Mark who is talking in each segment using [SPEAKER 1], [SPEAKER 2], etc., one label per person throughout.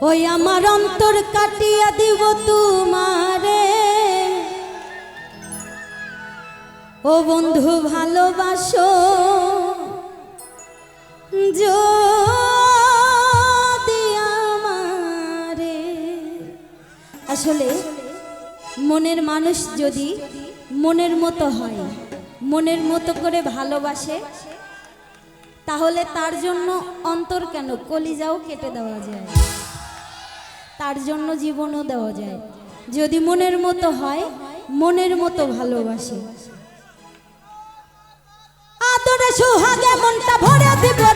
[SPEAKER 1] ওই আমার অন্তর কাটিয়া দিব তোমারে। ও বন্ধু, ভালোবাসো। আসলে মনের মানুষ যদি মনের মতো হয়, মনের মতো করে ভালোবাসে, তাহলে তার জন্য অন্তর কেন কলিজাও কেটে দেওয়া যায়? তার জন্য জীবনও দেওয়া যায়। যদি মনের মতো হয়, মনের মতো ভালোবাসে। আদরে সোহাগে মনটা ভরে দিবে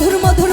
[SPEAKER 1] মধুর মধুর